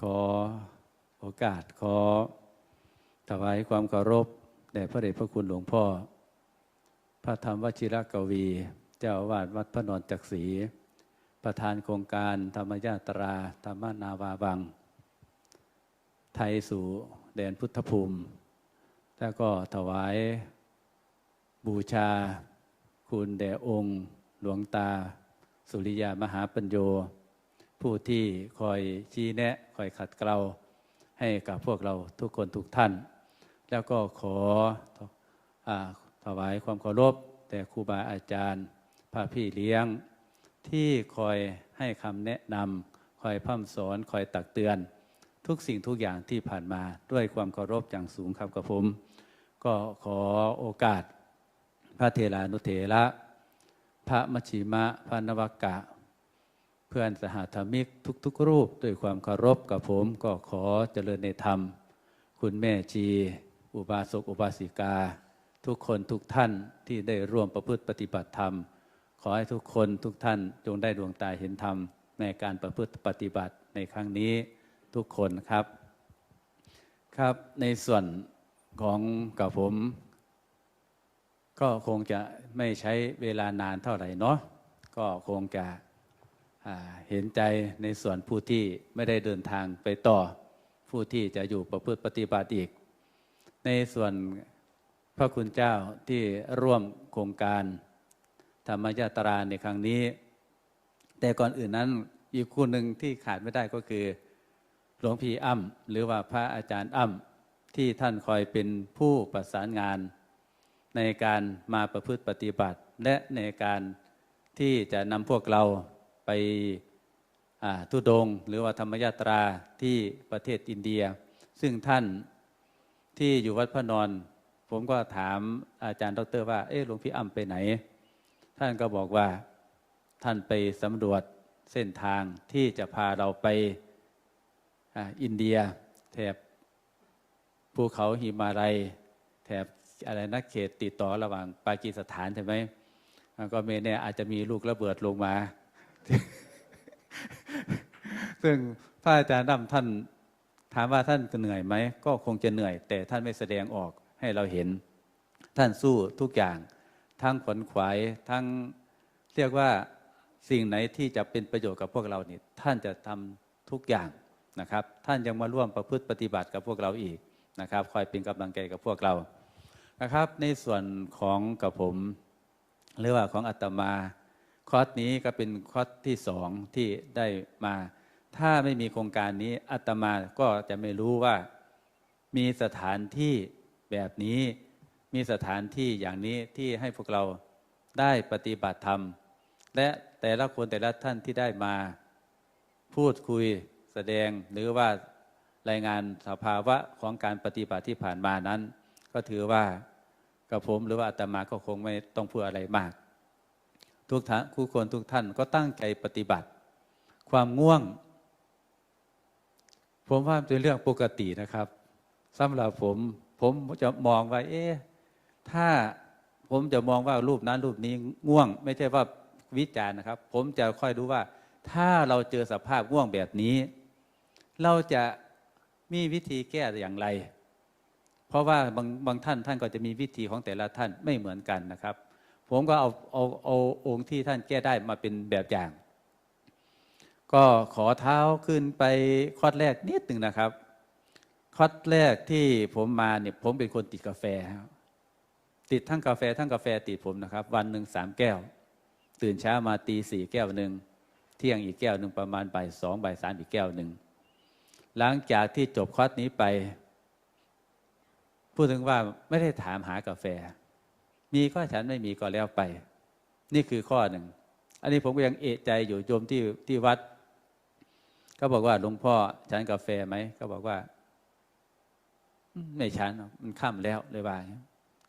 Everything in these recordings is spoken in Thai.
ขอโอกาสขอถวายความเคารพแด่พระเดชพระคุณหลวงพ่อ พระธรรมวชิรกวี เจ้าอาวาสวัดพระนอนจักรีประธานโครงการธรรมญาตรา ธรรมนาวาบัง ไทยสู่แดนพุทธภูมิ แล้วก็ถวายบูชา คุณแด่องค์ หลวงตา สุริยามหาปัญโย ผู้ที่คอยชี้แนะคอยขัดเกลาให้กับพวกเราทุกคนทุกท่าน แล้วก็ขออถวายความเคารพแต่ครูบาอาจารย์พระพี่เลี้ยง ที่คอยให้คำแนะนำคอยพร่ำสอนคอยตักเตือน ทุกสิ่งทุกอย่างที่ผ่านมาด้วยความเคารพอย่างสูงครับกับผม ก็ขอโอกาส พระเทรานุเถระพระมชชิมะพระนวกะ เพื่อนสหธรรมิกทุก ๆ รูปด้วยความเคารพกับผมก็ขอเจริญในธรรม คุณแม่จี อุบาสกอุบาสิกา ทุกคนทุกท่านที่ได้ร่วมประพฤติปฏิบัติธรรม ขอให้ทุกคนทุกท่านจงได้ดวงตาเห็นธรรม ในการประพฤติปฏิบัติในครั้งนี้ทุกคนครับ ครับในส่วนของกับผม ก็คงจะไม่ใช้เวลานานเท่าไหร่เนาะก็คงจะ เห็นใจในส่วนผู้ที่ไม่ได้เดินทางไปต่อผู้ที่จะอยู่ประพฤติปฏิบัติอีก ในส่วนพระคุณเจ้าที่ร่วมโครงการธรรมยาตราในครั้งนี้ แต่ก่อนอื่นนั้นอีกคู่หนึ่งที่ขาดไม่ได้ก็คือหลวงพี่อ้ำหรือว่าพระอาจารย์อ้ำที่ท่านคอยเป็นผู้ประสานงาน ในการมาประพฤติปฏิบัติ และในการที่จะนำพวกเรา ไปทุดง หรือว่าธรรมยาตราที่ประเทศอินเดีย ซึ่งท่านที่อยู่วัดพระนอน ผมก็ถามอาจารย์ดรว่าเอ๊ะหลวงพี่อ้ำไปไหน ท่านก็บอกว่าท่านไปสำรวจเส้นทางที่จะพาเราไปออินเดีย แถบภูเขาหิมาลัย แถบอะไรนะเขตติดต่อระหว่างปากีสถานใช่ไหมมันก็เมแน่อาจจะมีลูกระเบิดลงมา ซึ่งพระอาจารย์ดำท่านถามว่าท่านเหนื่อยไหม ก็คงจะเหนื่อย แต่ท่านไม่แสดงออกให้เราเห็น ท่านสู้ทุกอย่าง ทั้งขวนขวาย ทั้งเรียกว่าสิ่งไหนที่จะเป็นประโยชน์กับพวกเรานี่ท่านจะทำทุกอย่างนะครับ ท่านยังมาร่วมประพฤติปฏิบัติกับพวกเราอีกนะครับ คอยเป็นกำลังใจกับพวกเรานะครับ ในส่วนของกับผม หรือว่าของอาตมา คอร์สนี้ก็เป็นคอร์สที่สองที่ได้มา ถ้าไม่มีโครงการนี้อาตมาก็จะไม่รู้ว่า มีสถานที่แบบนี้ มีสถานที่อย่างนี้ที่ให้พวกเราได้ปฏิบัติธรรม และแต่ละคนแต่ละท่านที่ได้มา พูดคุยแสดงหรือว่ารายงานสภาวะของการปฏิบัติที่ผ่านมานั้น ก็ถือว่ากับผมหรือว่าอาตมาก็คงไม่ต้องพูดอะไรมาก ทุกท่านคู่คนทุกท่านก็ตั้งใจปฏิบัติ ความง่วง ผมว่าเป็นเรื่องปกตินะครับสำหรับผมผมจะมองว่า เอ๊ะถ้าผมจะมองว่ารูปนั้นรูปนี้ง่วง ไม่ใช่ว่าวิจารณ์นะครับ ผมจะค่อยดูว่า ถ้าเราเจอสภาพง่วงแบบนี้ เราจะมีวิธีแก้อย่างไร เพราะว่าบางบางท่านท่านก็จะมีวิธีของแต่ละท่านไม่เหมือนกันนะครับ ผมก็เอาเอาเอาองค์ที่ท่านแก้ได้มาเป็นแบบอย่าง ก็ขอเท้าขึ้นไปข้อแรกนิดหนึ่งนะครับข้อแรกที่ผมมาเนี่ยผมเป็นคนติดกาแฟครับติดทั้งกาแฟทั้งกาแฟติดผมนะครับ วันหนึ่งสามแก้ว ตื่นเช้ามาตีสี่แก้วหนึ่งเที่ยงอีกแก้วหนึ่งประมาณบ่ายสองบ่ายสามอีกแก้วหนึ่งหลังจากที่จบคอร์สนี้ไป พูดถึงว่าไม่ได้ถามหากาแฟ มีก็ฉันไม่มีก็แล้วไป นี่คือข้อหนึ่ง อันนี้ผมก็ยังเอะใจอยู่โยมที่ที่วัด ก็บอกว่าหลวงพ่อฉันกาแฟไหมก็บอกว่า ไม่ฉันมันค่ำแล้วเลยว่าย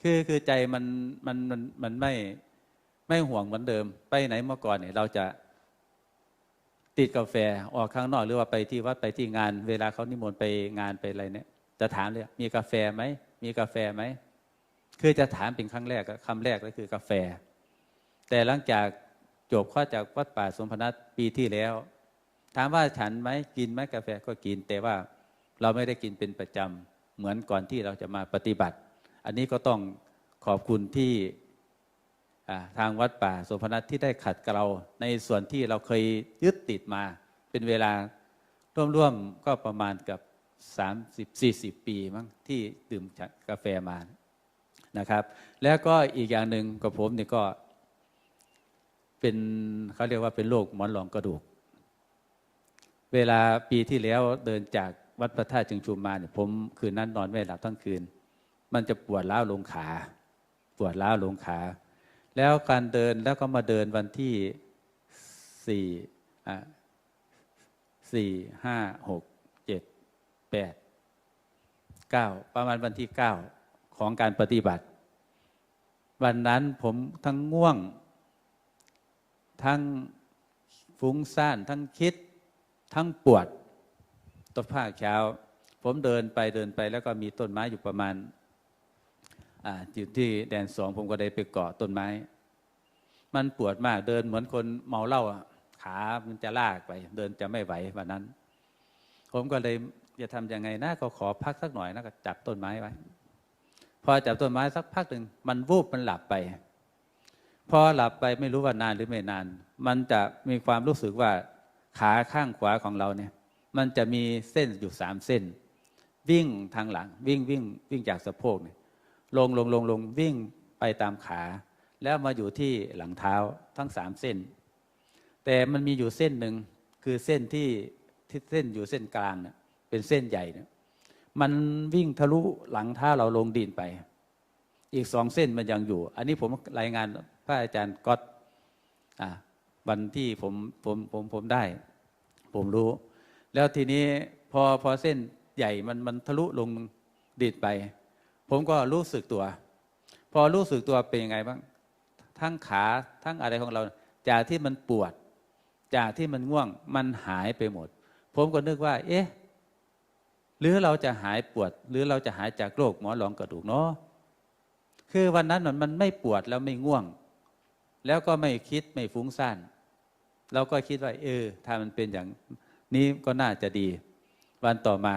คือคือใจมันมันมันมันไม่ไม่ห่วงเหมือนเดิม ไปไหนเมื่อก่อนเนี่ยเราจะติดกาแฟออกข้างนอกหรือว่าไปที่วัดไปที่งาน เวลาเขานิมนต์ไปงานไปอะไรเนี่ย จะถามเลยมีกาแฟไหมมีกาแฟไหม คือจะถามเป็นครั้งแรกคำแรกก็คือกาแฟ แต่หลังจากจบข้อจากวัดป่าสมพนัสปีที่แล้ว ถามว่าฉันไหมกินไหมกาแฟก็กิน แต่ว่าเราไม่ได้กินเป็นประจำเหมือนก่อนที่เราจะมาปฏิบัติ อันนี้ก็ต้องขอบคุณที่ทางวัดป่าสมนัสที่ได้ขัดเกลาในส่วนที่เราเคยยึดติดมา เป็นเวลาร่วมๆก็ประมาณกับ 30-40 ปีมั้งที่ดื่มกาแฟมา นะครับ แล้วก็อีกอย่างหนึ่งกับผมเนี่ยก็เป็นเขาเรียกว่าเป็นโรคหมอนรองกระดูก เวลาปีที่แล้วเดินจากวัดพระธาตุจึงชุมมาเนี่ยผมคืนนั้นนอนไม่หลับทั้งคืน มันจะปวดร้าวลงขา ปวดร้าวลงขา แล้วการเดินแล้วก็มาเดินวันที่สี่อะสี่ห้าหกเจ็ดแปดเก้าประมาณวันที่เก้า ของการปฏิบัติ วันนั้นผมทั้งง่วง ทั้งฟุ้งซ่าน ทั้งคิด ทั้งปวดตอนภาคเช้า ผมเดินไปเดินไปแล้วก็มีต้นไม้อยู่ประมาณอ่าอยู่ที่แดนสองผมก็ได้ไปเกาะต้นไม้ มันปวดมากเดินเหมือนคนเมาเหล้าขามันจะลากไป เดินจะไม่ไหววันนั้น ผมก็เลยจะทำยังไงนะก็ขอพักสักหน่อยนะก็จับต้นไม้ไว้ พอจับต้นไม้สักพักหนึ่งมันวูบมันหลับไป พอหลับไปไม่รู้ว่านานหรือไม่นาน มันจะมีความรู้สึกว่าขาข้างขวาของเราเนี่ย มันจะมีเส้นอยู่สามเส้น วิ่งทางหลัง วิ่งวิ่งวิ่งจากสะโพกเนี่ยลงลงลงลงวิ่งไปตามขา แล้วมาอยู่ที่หลังเท้าทั้งสามเส้น แต่มันมีอยู่เส้นหนึ่งคือเส้นที่ที่เส้นอยู่เส้นกลางเนี่ยเป็นเส้นใหญ่เนี่ย มันวิ่งทะลุหลังท้าเราลงดินไป อีกสองเส้นมันยังอยู่ อันนี้ผมรายงานพระอาจารย์ก๊อตวันที่ผมผมผมผมได้ ผมรู้ แล้วทีนี้พอพอเส้นใหญ่มันมันทะลุลงดินไป ผมก็รู้สึกตัว พอรู้สึกตัวเป็นยังไงบ้าง ทั้งขาทั้งอะไรของเรา จากที่มันปวด จากที่มันง่วงมันหายไปหมด ผมก็นึกว่า เอ๊ะ หรือเราจะหายปวด หรือเราจะหายจากโรคหมอนรองกระดูกเนาะคือวันนั้นมันมันไม่ปวดแล้วไม่ง่วง แล้วก็ไม่คิดไม่ฟุ้งซ่านเราก็คิดว่าเออ ถ้ามันเป็นอย่างนี้ก็น่าจะดี วันต่อมา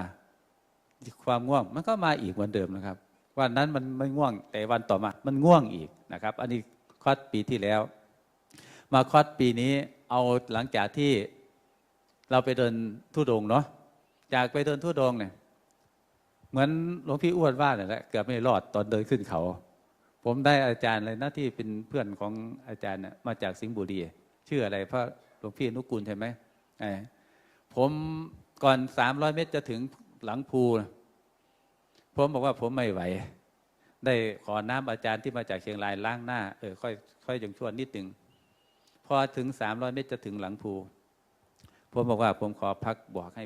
ความง่วงมันก็มาอีกเหมือนเดิมนะครับ วันนั้นมันไม่ง่วง แต่วันต่อมา มันง่วงอีกนะครับ อันนี้คอดปีที่แล้ว มาคอดปีนี้เอาหลังจากที่เราไปเดินทุดงเนาะ จากไปเดินทุดงเนี่ยเหมือนหลวงพี่อ้วนว่าเนี่ยแหละเกือบไม่รอดตอนเดินขึ้นเขา ผมได้อาจารย์เลยนะที่เป็นเพื่อนของอาจารย์น่ะมาจากสิงห์บุรีชื่ออะไรพระหลวงพี่นุกุลใช่ไหมไอ้ผมก่อนสามร้อยเมตรจะถึงหลังภูผมบอกว่าผมไม่ไหว ได้ขอน้ำอาจารย์ที่มาจากเชียงรายล้างหน้าเออค่อยค่อยยังชวนนิดหนึ่งพอถึงสามร้อยเมตรจะถึงหลังภูผมบอกว่าผมขอพักบอกให้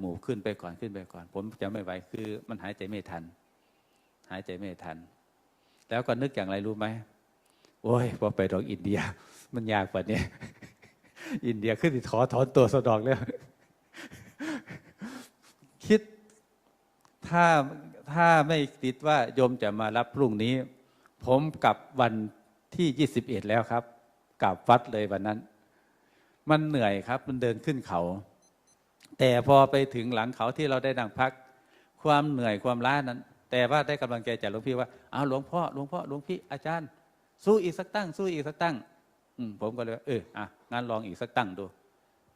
หมู่ขึ้นไปก่อนขึ้นไปก่อน ผมจะไม่ไหวคือมันหายใจไม่ทัน หายใจไม่ทัน แล้วก็นึกอย่างไรรู้ไหมโอ้ยพอไปดอกอินเดีย มันยากกว่านี้อินเดียขึ้นถอถอนตัวสะดอกแล้วคิดถ้าถ้าไม่ติดว่าโยมจะมารับพรุ่งนี้ ผมกลับวันที่ยี่สิบเอ็ดแล้วครับกลับวัดเลยวันนั้น มันเหนื่อยครับ มันเดินขึ้นเขา แต่พอไปถึงหลังเขาที่เราได้นั่งพัก ความเหนื่อยความล้านั้น แต่ว่าได้กำลังใจจากหลวงพี่ว่าอาหลวงพ่อหลวงพ่อหลวงพี่อาจารย์ สู้อีกสักตั้ง สู้อีกสักตั้งอืผมก็เลยว่าเอออะงั้นลองอีกสักตั้งดู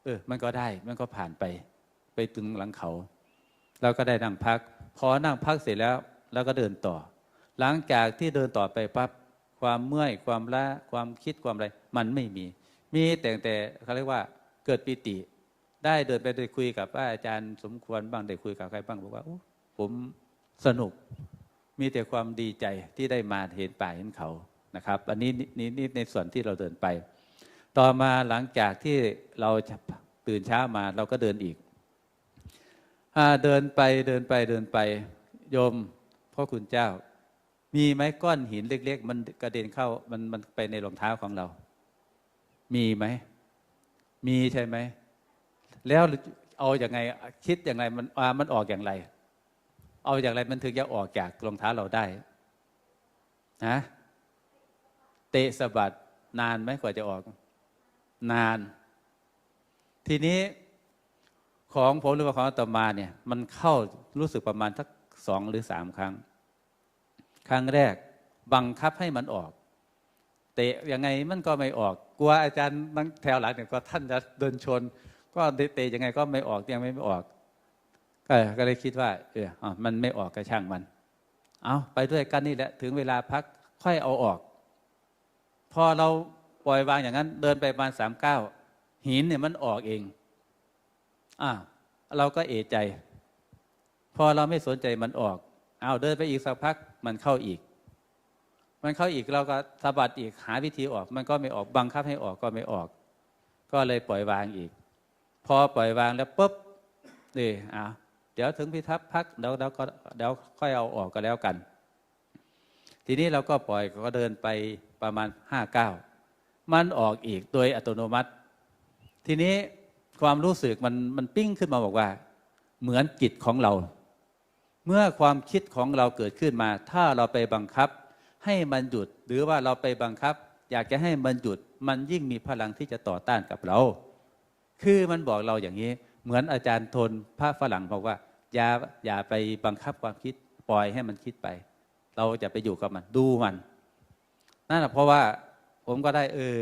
เออ มันก็ได้มันก็ผ่านไป ไปถึงหลังเขาเราก็ได้นั่งพัก พอนั่งพักเสร็จแล้วแล้วก็เดินต่อ หลังจากที่เดินต่อไปปั๊บความเมื่อยความล้าความคิดความอะไร มันไม่มี มีแต่แต่เขาเรียกว่าเกิดปิติ ได้เดินไปได้คุยกับอาจารย์สมควรบ้างได้คุยกับใครบ้างบอกว่าผมสนุกมีแต่ความดีใจที่ได้มาเห็นป่าเห็นเขานะครับ อันนี้นี่นี่ในส่วนที่เราเดินไป ต่อมาหลังจากที่เราตื่นเช้ามาเราก็เดินอีกอเดินไปเดินไปเดินไปโยมพ่อคุณเจ้า มีไหมก้อนหินเล็ก ๆ มันกระเด็นเข้ามันมันไปในรองเท้าของเรา มีไหมมีใช่ไหม แล้วเอาอย่างไงคิดอย่างไรมันมันออกอย่างไร เอาอย่างไรมันถึงจะออกจากรองเท้าเราได้ฮะเตะสะบัดนานไหมกว่าจะออก นาน ทีนี้ของผมหรือว่าของอาตมาเนี่ย มันเข้ารู้สึกประมาณทักสองหรือสามครั้ง ครั้งแรกบังคับให้มันออก เตะยังไงมันก็ไม่ออก กลัวอาจารย์นั่งแถวหลังเนี่ยก็ท่านจะเดินชน ก็เตะยังไงก็ไม่ออกยังไม่ออก ก็ก็เลยคิดว่าเอออมันไม่ออกก็ช่างมัน เอาไปด้วยกันนี่แหละถึงเวลาพักค่อยเอาออก พอเราปล่อยวางอย่างนั้น เดินไปประมาณสามเก้าหินเนี่ยมันออกเองอ่าเราก็เอะใจ พอเราไม่สนใจมันออก เอาเดินไปอีกสักพักมันเข้าอีก มันเข้าอีกเราก็สะบัดอีกหาวิธีออก มันก็ไม่ออกบังคับให้ออกก็ไม่ออก ก็เลยปล่อยวางอีก พอปล่อยวางแล้วปุ๊บนี่อ่าเดี๋ยวถึงพิทักษ์พักเดี๋ยวเดี๋ยวก็เดี๋ยวค่อยเอาออกก็แล้วกัน ทีนี้เราก็ปล่อยก็เดินไปประมาณห้าเก้ามันออกอีกโดยอัตโนมัติ ทีนี้ความรู้สึกมันมันปิ้งขึ้นมาบอกว่า เหมือนจิตของเรา เมื่อความคิดของเราเกิดขึ้นมา ถ้าเราไปบังคับ ให้มันหยุดหรือว่าเราไปบังคับ อยากจะให้มันหยุดมันยิ่งมีพลังที่จะต่อต้านกับเรา คือมันบอกเราอย่างนี้ เหมือนอาจารย์ทนพระฝรั่งบอกว่า อย่าอย่าไปบังคับความคิดปล่อยให้มันคิดไป เราจะไปอยู่กับมันดูมันนั่นแหละเพราะว่าผมก็ได้เออ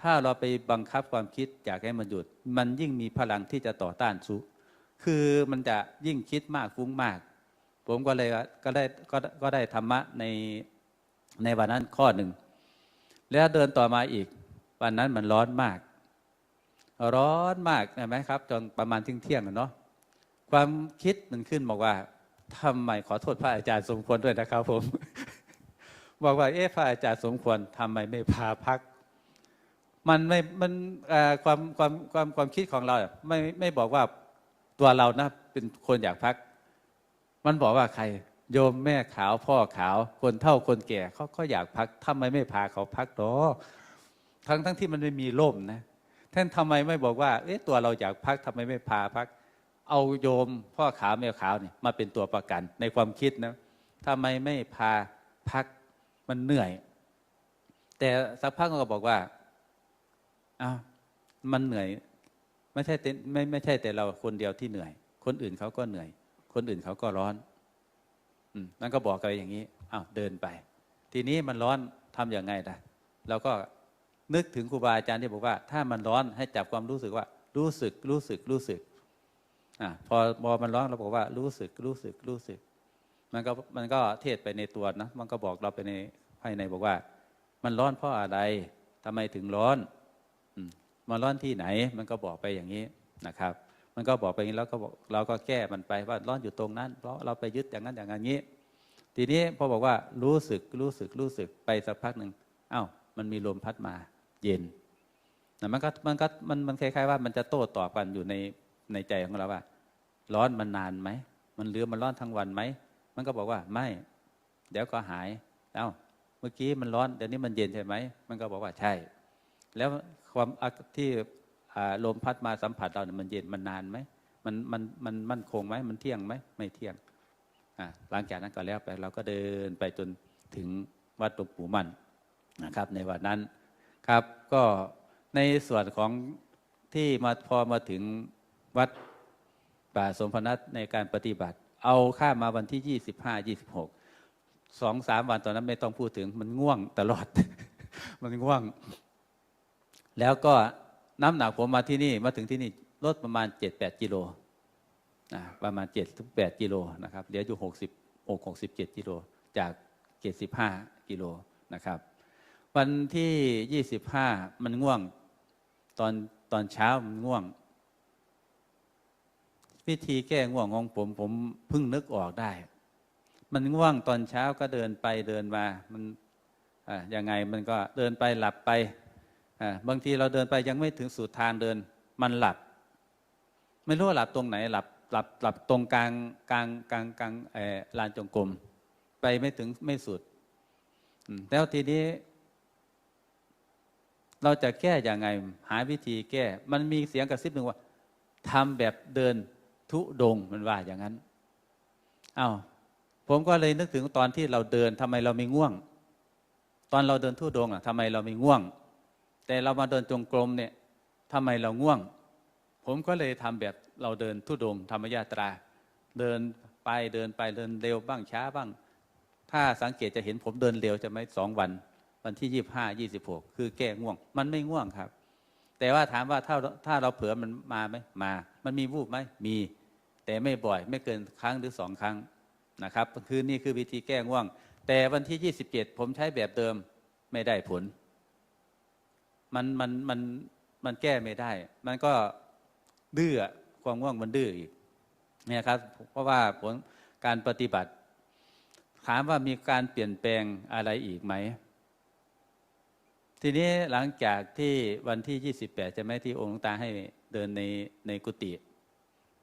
ถ้าเราไปบังคับความคิดอยากให้มันหยุด มันยิ่งมีพลังที่จะต่อต้านสุคือมันจะยิ่งคิดมากฟุ้งมาก ผมก็เลยก็ได้ก็ก็ได้ธรรมะในในวันนั้นข้อหนึ่ง แล้วเดินต่อมาอีก วันนั้นมันร้อนมาก ร้อนมากใช่ไหมครับจนประมาณเที่ยงเที่ยงเนาะความคิดมันขึ้นบอกว่าทำไมขอโทษพระอาจารย์สมควรด้วยนะครับผม บอกว่าเอ๊ะพระอาจารย์สมควรทำไมไม่พาพัก มันไม่มันความความความความคิดของเรา ไม่ไม่บอกว่าตัวเรานะเป็นคนอยากพัก มันบอกว่าใครโยมแม่ขาวพ่อขาว คนเท่าคนแก่เขาเขาอยากพักทำไมไม่พาเขาพักหรอทั้งทั้งที่มันไม่มีร่มนะ ท่านทำไมไม่บอกว่าเอ๊ะตัวเราอยากพักทำไมไม่พาพัก เอาโยมพ่อขาวแม่ขาวเนี่ยมาเป็นตัวประกันในความคิดนะทำไมไม่พาพักมันเหนื่อย แต่สักพักก็บอกว่าอ้าวมันเหนื่อย ไม่ใช่ไม่ไม่ใช่แต่เราคนเดียวที่เหนื่อย คนอื่นเขาก็เหนื่อย คนอื่นเขาก็ร้อนอืมนั่นก็บอกกันอย่างนี้อ้าวเดินไป ทีนี้มันร้อนทํำอย่างไงล่ะเราก็ นึกถึงครูบาอาจารย์ที่บอกว่า ถ้ามันร้อนให้จับความรู้สึกว่า รู้สึกรู้สึกรู้สึกอ่าพอพอมันร้อนเราบอกว่ารู้สึกรู้สึกรู้สึก มันก็มันก็เทศไปในตัวนะมันก็บอกเราไปในภายในบอกว่า มันร้อนเพราะอะไรทำไมถึงร้อนมันร้อนที่ไหน มันก็บอกไปอย่างนี้นะครับ มันก็บอกไปอย่างนี้แล้วก็บอกเราก็แก้มันไปว่าร้อนอยู่ตรงนั้น เพราะเราไปยึดอย่างนั้นอย่างนี้ ทีนี้พอบอกว่ารู้สึกรู้สึกรู้สึกไปสักพักหนึ่งอา้าวมันมีลมพัดมา เย็นนะมันก็มันก็มันมันคล้ายๆว่ามันจะโต้ตอบกันอยู่ในในใจของเราว่า ร้อนมันนานไหมมันเรือมันร้อนทั้งวันไหมมันก็บอกว่าไม่ เดี๋ยวก็หายเอ้าเมื่อกี้มันร้อนเดี๋ยวนี้มันเย็นใช่ไหมมันก็บอกว่าใช่ แล้วความที่ลมพัดมาสัมผัสเราเนี่ยมันเย็นมันนานไหมมันมันมันมั่นคงไหมมันเที่ยงไหมไม่เที่ยงหลังจากนั้นก็แล้วไปเราก็เดินไปจนถึงวัดหลวงปู่มั่นนะครับ ในวันนั้น ครับก็ในส่วนของที่มาพอมาถึงวัดป่าสมพนัสในการปฏิบัติ เอาข้ามาวันที่ยี่สิบห้ายี่สิบหกสองสามวันตอนนั้นไม่ต้องพูดถึงมันง่วงตลอด มันง่วง แล้วก็น้ำหนักผมมาที่นี่มาถึงที่นี่ลดประมาณเจ็ดแปดกิโลนะประมาณเจ็ดถึงแปดกิโลนะครับเหลืออยู่หกสิบอกหกสิบเจ็ดกิโลจากเจ็ดสิบห้ากิโลนะครับ วันที่ยี่สิบห้ามันง่วง ตอนตอนเช้ามันง่วง วิธีแก้ง่วงของผมผมเพิ่งนึกออกได้ มันง่วงตอนเช้าก็เดินไปเดินมามันยังไงมันก็เดินไปหลับไปบางทีเราเดินไปยังไม่ถึงสุดทางเดิน มันหลับ ไม่รู้ว่าหลับตรงไหนหลับหลับหลับตรงกลางกลางกลางกลางลานจงกรมไปไม่ถึงไม่สุด แล้วทีนี้ เราจะแก้อย่างไง หาวิธีแก้ มันมีเสียงกระซิบหนึ่งว่าทำแบบเดินทุดงมันว่าอย่างนั้นอา้าวผมก็เลยนึกถึงตอนที่เราเดินทำไมเราไม่ง่วง ตอนเราเดินทุดงอะทำไมเราไม่ง่วง แต่เรามาเดินจงกรมเนี่ยทำไมเราง่วง ผมก็เลยทำแบบเราเดินทุดงธรรมยาตรา เดินไปเดินไปเดินเร็วบ้างช้าบ้าง ถ้าสังเกตจะเห็นผมเดินเร็วจะไหมสองวัน วันที่ยี่ห้ายี่สิบหกคือแก้ง่วง มันไม่ง่วงครับ แต่ว่าถามว่าถ้าถ้าเราเผลอมันมาไหมมา มันมีวูบไหมมี แต่ไม่บ่อยไม่เกินครั้งหรือสองครั้งนะครับคือนี่คือวิธีแก้ง่วง แต่วันที่ยี่สิบเจ็ดผมใช้แบบเดิมไม่ได้ผล มันมันมันมันแก้ไม่ได้ มันก็ดื้อความง่วงมันดื้ออีกเนี่ยครับ เพราะว่าผลการปฏิบัติ ถามว่ามีการเปลี่ยนแปลงอะไรอีกไหม ทีนี้หลังจากที่วันที่ 28 จะไม่ที่องค์หลวงตาให้เดินในในกุฏิ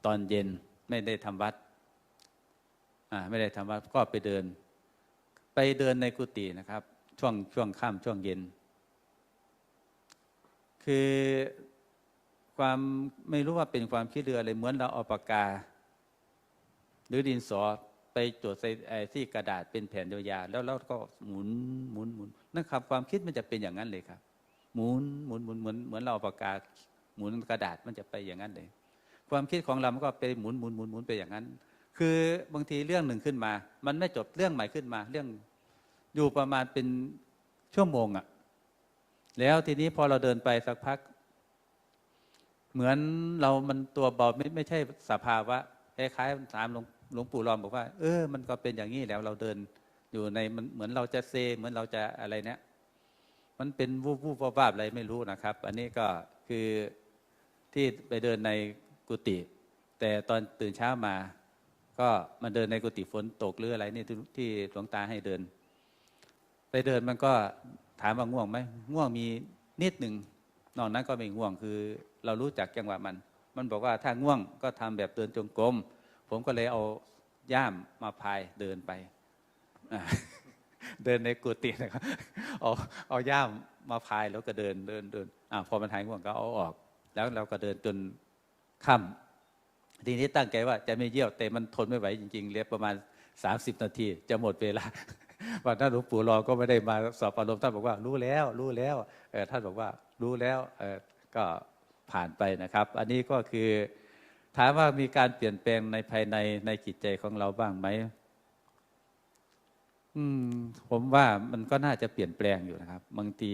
ตอนเย็นไม่ได้ทำวัดอ่าไม่ได้ทำวัดก็ไปเดิน ไปเดินในกุฏินะครับ ช่วงช่วงค่ำช่วงเย็น คือความไม่รู้ว่าเป็นความคิดเรืออะไรเหมือนเราเอาปากกา หรือดินสอ ไปจดใส่ไอ้ที่กระดาษเป็นแผ่นยาวๆแล้วเราก็หมุนหมุนหมุนนั่นครับความคิดมันจะเป็นอย่างนั้นเลยครับ หมุนหมุนหมุนเหมือนเหมือนเราปากกาหมุนกระดาษมันจะไปอย่างนั้นเลย ความคิดของเรามันก็ไปหมุนหมุนหมุนหมุนไปอย่างนั้น คือบางทีเรื่องหนึ่งขึ้นมา มันไม่จบเรื่องใหม่ขึ้นมา เรื่องอยู่ประมาณเป็นชั่วโมงอะ่ะแล้วทีนี้พอเราเดินไปสักพัก เหมือนเรามันตัวเบาไม่ไม่ใช่สภาวะคล้ายๆตามลง หลวงปู่รอมบอกว่า เออ มันก็เป็นอย่างนี้แล้วเราเดินอยู่ในมันเหมือนเราจะเซ เหมือนเราจะอะไรเนี้ยมันเป็นวูบวูบวาบวาบอะไรไม่รู้นะครับ อันนี้ก็คือที่ไปเดินในกุฏิแต่ตอนตื่นเช้ามา ก็มาเดินในกุฏิฝนตกหรืออะไรนี่ที่ที่หลวงตาให้เดิน ไปเดินมันก็ถามว่าง่วงไหมง่วงมีนิดหนึ่งนอกนั้นก็ไม่ง่วงคือ เรารู้จักจังหวะมัน มันบอกว่าถ้าง่วงก็ทำแบบเดินจงกรม ผมก็เลยเอาย่ามมาพายเดินไป เดินในกุฏินะครับเอาเอาย่ามมาพายแล้วก็เดินเดินเดินอ่าพอมันหายง่วงก็เอาออก แล้วเราก็เดินจนค่ำทีนี้ตั้งใจว่าจะไม่เยี่ยวแต่มันทนไม่ไหวจริงๆเรียกประมาณ 30 นาที จะหมดเวลาวันนั้นหลวงปู่รอก็ไม่ได้มาสอบอารมณ์ท่านบอกว่ารู้แล้ว รู้แล้วเออท่านบอกว่ารู้แล้วก็ผ่านไปนะครับ อันนี้ก็คือ ถามว่ามีการเปลี่ยนแปลงในภายในในจิตใจของเราบ้างไหมอืม ผมว่ามันก็น่าจะเปลี่ยนแปลงอยู่นะครับ บางที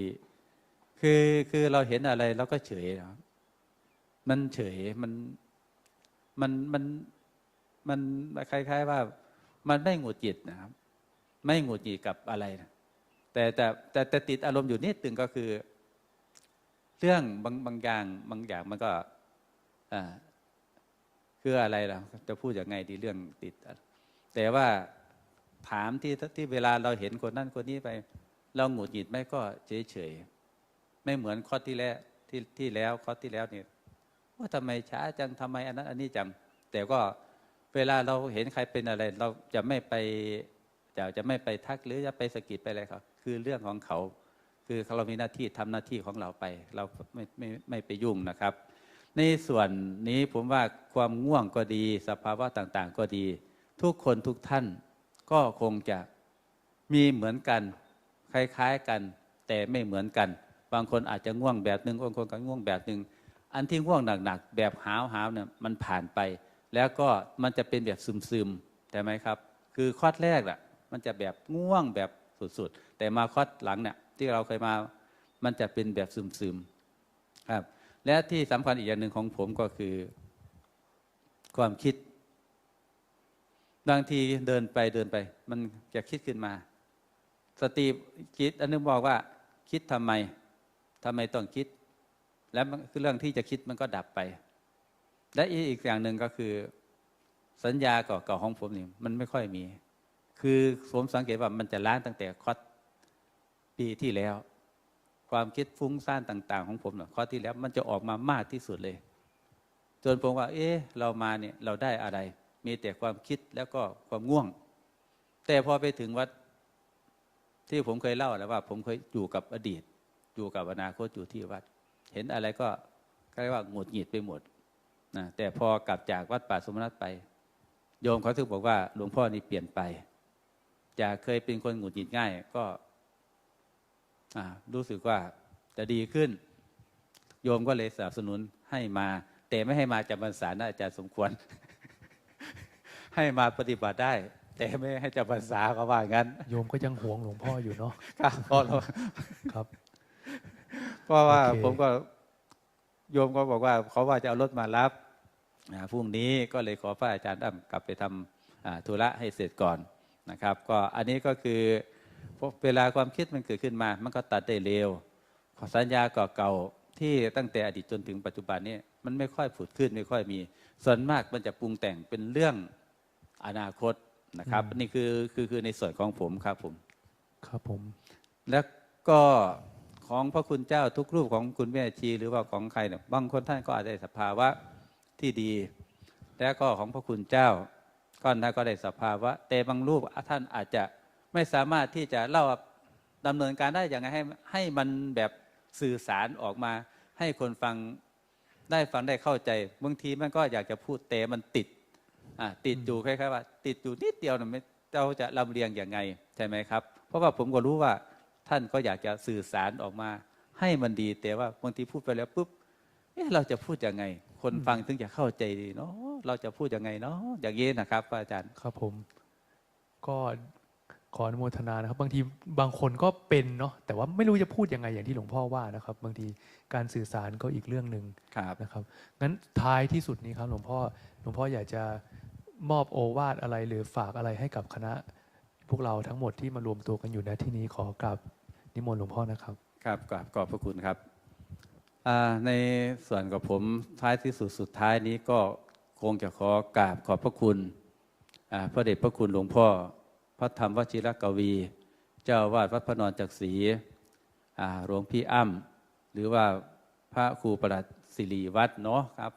คือคือเราเห็นอะไรเราก็เฉยนะครับมันเฉยมันมันมันมันคล้าย ๆ ว่า มันไม่หงุดหงิดนะครับ ไม่หงุดหงิดกับอะไรนะแต่แต่แต่แต่ติดอารมณ์อยู่นิดตึงก็คือ เรื่องบางบางอย่างบางอย่างมันก็อ่า คืออะไรล่ะ จะพูดยังไงดีเรื่องติด แต่ว่าถามที่ที่เวลาเราเห็นคนนั้นคนนี้ไป เราหงุดหงิดไหมก็เฉยเฉยไม่เหมือนข้อที่แล้วที่ที่แล้วข้อที่แล้วเนี่ยว่าทำไมช้าจังทำไมอันนั้น อันนี้จัง แต่ก็เวลาเราเห็นใครเป็นอะไร เราจะไม่ไปจะจะไม่ไปทักหรือจะไปสะกิดไปอะไรเขาคือเรื่องของเขา คือเรามีหน้าที่ทำหน้าที่ของเราไป เราไม่ไม่ไม่ไปยุ่งนะครับ ในส่วนนี้ผมว่าความง่วงก็ดี สภาวะต่างๆ ก็ดี ทุกคนทุกท่านก็คงจะมีเหมือนกัน คล้ายๆกัน แต่ไม่เหมือนกัน บางคนอาจจะง่วงแบบหนึ่งบางคนก็ง่วงแบบหนึ่งอันที่ง่วงหนักๆแบบหาวหาวเนี่ยมันผ่านไป แล้วก็มันจะเป็นแบบซึมๆใช่ไหมครับ คือคอดแรกแหะมันจะแบบง่วงแบบสุดๆแต่มาคอดหลังเนี่ยที่เราเคยมามันจะเป็นแบบซึมๆครับ และที่สำคัญอีกอย่างหนึ่งของผมก็คือ ความคิด บางทีเดินไปเดินไป มันจะคิดขึ้นมา สติคิดอันนึงบอกว่า คิดทำไมทำไมต้องคิด แล้วคือเรื่องที่จะคิดมันก็ดับไป และอีกอย่างหนึ่งก็คือ สัญญาเก่าๆของผมนี่มันไม่ค่อยมี คือผมสังเกตว่ามันจะล้างตั้งแต่คอดปีที่แล้ว ความคิดฟุ้งซ่านต่าง ๆ ของผมเนี่ยข้อที่แล้วมันจะออกมามากที่สุดเลย จนผมว่า เอ๊ะเรามาเนี่ยเราได้อะไร มีแต่ความคิดแล้วก็ความง่วง แต่พอไปถึงวัดที่ผมเคยเล่าแล้วว่า ผมเคยอยู่กับอดีต อยู่กับอนาคตอยู่ที่วัด เห็นอะไรก็เรียกว่าหงุดหงิดไปหมดนะแต่พอกลับจากวัดป่าสมณัตไป โยมเขาถึงบอกว่าหลวงพ่อนี่เปลี่ยนไปจากเคยเป็นคนหงุดหงิดง่าย ก็ รู้สึกว่าจะดีขึ้น โยมก็เลยสนับสนุนให้มาแแต่ไม่ให้มาจำพรรษานะอาจารย์สมควร ให้มาปฏิบัติได้ แต่ไม่ให้จำพรรษาก็ว่างั้น โยมก็ยังหวงหลวงพ่ออยู่เนาะครับเพราะเราครับ เพราะว่าโอเคผมก็โยมก็บอกว่าเขาว่าจะเอารถมารับอ่าพรุ่งนี้ก็เลยขอพระอาจารย์อ้ำกลับไปทำอ่าธุระให้เสร็จก่อนนะครับ ก็อันนี้ก็คือ พอเวลาความคิดมันเกิดขึ้นมา มันก็ตัดได้เร็วสัญญาเก่าๆที่ตั้งแต่อดีตจนถึงปัจจุบันนี้มันไม่ค่อยผุดขึ้นไม่ค่อยมี ส่วนมากมันจะปรุงแต่งเป็นเรื่องอนาคตนะครับอืมนี่คือคือคือในส่วนของผมครับผมครับผม แล้วก็ของพระคุณเจ้าทุกรูปของคุณแม่ชี หรือว่าของใครเนี่ยบางคนท่านก็อาจจะได้สภาวะที่ดี แล้วก็ของพระคุณเจ้าก็ท่านก็ได้สภาวะแต่บางรูปท่านอาจจะ ไม่สามารถที่จะเล่าดำเนินการได้อย่างไรให้ให้มันแบบสื่อสารออกมา ให้คนฟังได้ฟังได้เข้าใจบางทีมันก็อยากจะพูดแต่มันติดอะติดอยู่คล้ายๆว่า ติดอยู่นิดเดียวนะไม่เราจะลำเลียงอย่างไงใช่ไหมครับ เพราะว่าผมก็รู้ว่าท่านก็อยากจะสื่อสารออกมา ให้มันดีแต่ว่าบางทีพูดไปแล้วปุ๊บเอ๊ะเราจะพูดยังไง คนฟังถึงจะเข้าใจดีเนาะเราจะพูดยังไงเนาะอย่างนี้นะครับอาจารย์ครับผม ก็ ขออนุโมทนานะครับ บางทีบางคนก็เป็นเนาะแต่ว่าไม่รู้จะพูดยังไงอย่างที่หลวงพ่อว่านะครับ บางทีการสื่อสารก็อีกเรื่องหนึ่งครับนะครับงั้นท้ายที่สุดนี้ครับหลวงพ่อหลวงพ่ออยากจะมอบโอวาทอะไรหรือฝากอะไรให้กับคณะ พวกเราทั้งหมดที่มารวมตัวกันอยู่ณที่นี้ขอกราบนิมนต์หลวงพ่อนะครับครับกราบขอบพระคุณครับอ่าในส่วนกับผมท้ายที่สุดสุดท้ายนี้ก็คงจะขอกราบขอบพระคุณอ่าพระเดชพระคุณหลวงพ่อ พระธรรมวชิรกวี เจ้าวาดวัดพระนอนจักรีหลวงพี่อ้ำหรือว่าพระครูประหลัดศิริวัฒน์เนาะครับ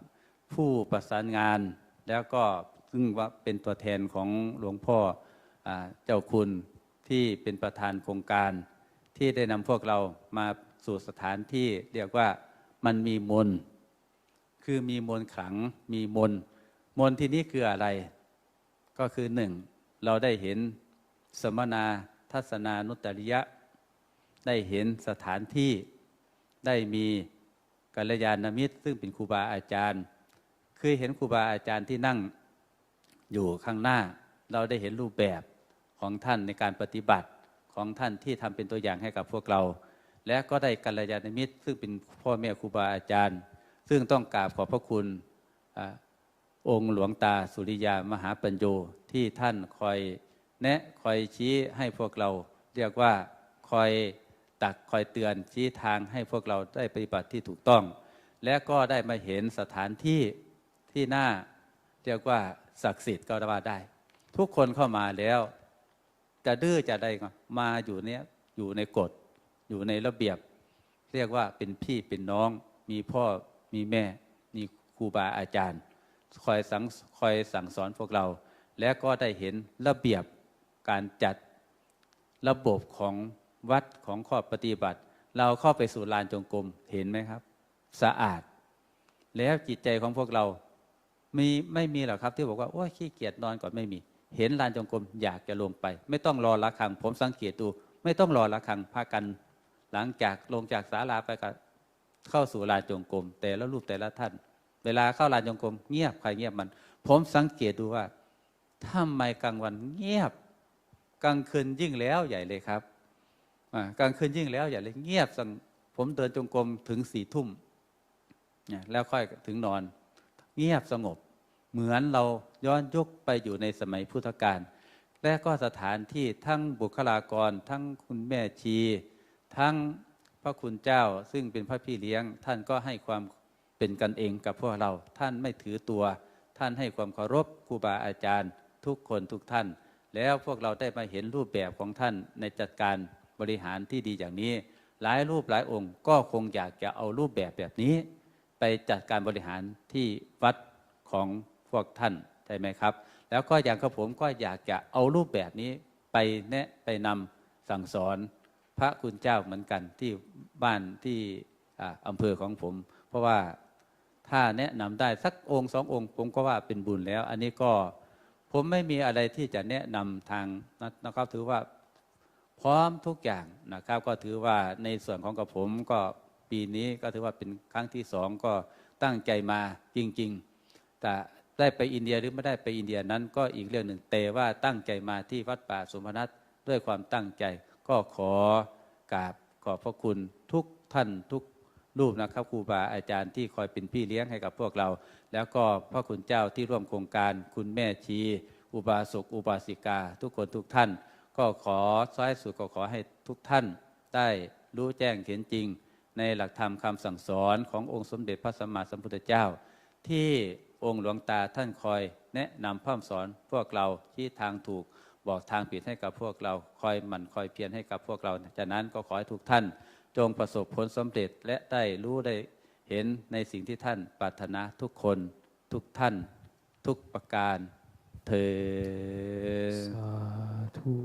ผู้ประสานงานแล้วก็ซึ่งว่าเป็นตัวแทนของหลวงพ่ออเจ้าคุณที่เป็นประธานโครงการ ที่ได้นำพวกเรามาสู่สถานที่เรียกว่ามันมีมนคือมีมนขลังมีมนมนที่นี้คืออะไร ก็คือหนึ่งเราได้เห็น สมนาทัศนานุตริยะ ได้เห็นสถานที่ได้มีกัลยาณมิตร ซึ่งเป็นครูบาอาจารย์ คือเห็นครูบาอาจารย์ที่นั่งอยู่ข้างหน้า เราได้เห็นรูปแบบของท่านในการปฏิบัติของท่านที่ทำเป็นตัวอย่างให้กับพวกเรา และก็ได้กัลยาณมิตร ซึ่งเป็นพ่อแม่ครูบาอาจารย์ ซึ่งต้องกราบขอบพระคุณอองค์หลวงตาสุริยามหาปัญโยที่ท่านคอย แนะคอยชี้ให้พวกเรา เรียกว่าคอยตักคอยเตือนชี้ทางให้พวกเราได้ปฏิบัติที่ถูกต้อง และก็ได้มาเห็นสถานที่ที่น่าเรียกว่าศักดิ์สิทธิ์ก็ว่าได้ ทุกคนเข้ามาแล้ว จะดื้อจะใดก็มาอยู่เนี้ยอยู่ในกฎ อยู่ในระเบียบ เรียกว่าเป็นพี่เป็นน้อง มีพ่อมีแม่ มีครูบาอาจารย์ คอยสั่งคอยสั่งสอนพวกเรา และก็ได้เห็นระเบียบ การจัดระบบของวัดของข้อปฏิบัติ เราเข้าไปสู่ลานจงกรมเห็นไหมครับ สะอาด แล้วจิตใจของพวกเรามีไม่มีหรอกครับ ที่บอกว่าโอ้ยขี้เกียจนอนก่อนไม่มี เห็นลานจงกรมอยากจะลงไป ไม่ต้องรอละครัง ผมสังเกตดูไม่ต้องรอละครังพากัน หลังจากลงจากศาลาไปก็เข้าสู่ลานจงกรมแต่ละรูปแต่ละท่าน เวลาเข้าลานจงกรมเงียบใครเงียบมัน ผมสังเกตดูว่าทำไมกลางวันเงียบ กลางคืนยิ่งแล้วใหญ่เลยครับกลางคืนยิ่งแล้วใหญ่เลยเงียบสังผมเดินจงกรมถึงสี่ทุ่มเนี่ยแล้วค่อยถึงนอน เงียบสงบ เหมือนเราย้อนยุคไปอยู่ในสมัยพุทธกาลและก็สถานที่ทั้งบุคลากร ทั้งคุณแม่ชี ทั้งพระคุณเจ้าซึ่งเป็นพระพี่เลี้ยง ท่านก็ให้ความเป็นกันเองกับพวกเรา ท่านไม่ถือตัว ท่านให้ความเคารพครูบาอาจารย์ ทุกคนทุกท่าน แล้วพวกเราได้มาเห็นรูปแบบของท่านในจัดการบริหารที่ดีอย่างนี้ หลายรูปหลายองค์ก็คงอยากจะเอารูปแบบแบบนี้ ไปจัดการบริหารที่วัดของพวกท่านใช่ไหมครับ แล้วก็อย่างกับผมก็อยากจะเอารูปแบบนี้ไปแนะไปนำสั่งสอนพระคุณเจ้าเหมือนกันที่บ้านที่อ่าอำเภอของผม เพราะว่าถ้าแนะนำได้สักองค์สององค์ผมก็ว่าเป็นบุญแล้ว อันนี้ก็ ผมไม่มีอะไรที่จะแนะนำทางนะครับถือว่าพร้อมทุกอย่างนะครับ ก็ถือว่าในส่วนของกับผมก็ปีนี้ก็ถือว่าเป็นครั้งที่สองก็ตั้งใจมาจริง ๆ แต่ได้ไปอินเดียหรือไม่ได้ไปอินเดียนั้นก็อีกเรื่องหนึ่งแต่ว่าตั้งใจมาที่วัดป่าสมนัตด้วยความตั้งใจ ก็ขอกราบขอบพระคุณทุกท่านทุก รูปนะครับครูบาอาจารย์ที่คอยเป็นพี่เลี้ยงให้กับพวกเรา แล้วก็พระคุณเจ้าที่ร่วมโครงการ คุณแม่ชี อุบาสกอุบาสิกา ทุกคนทุกท่าน ก็ขอซ้ายสุดก็ขอให้ทุกท่าน ได้รู้แจ้งเห็นจริง ในหลักธรรมคำสั่งสอนขององค์สมเด็จพระสัมมาสัมพุทธเจ้า ที่องค์หลวงตาท่านคอยแนะนำพร่ำสอนพวกเราที่ทางถูกบอกทางผิดให้กับพวกเราคอยหมั่นคอยเพียรให้กับพวกเรา จากนั้นก็ขอให้ทุกท่าน จงประสบผลสำเร็จและได้รู้ได้เห็นในสิ่งที่ท่านปรารถนาทุกคนทุกท่านทุกประการเธอสาธุ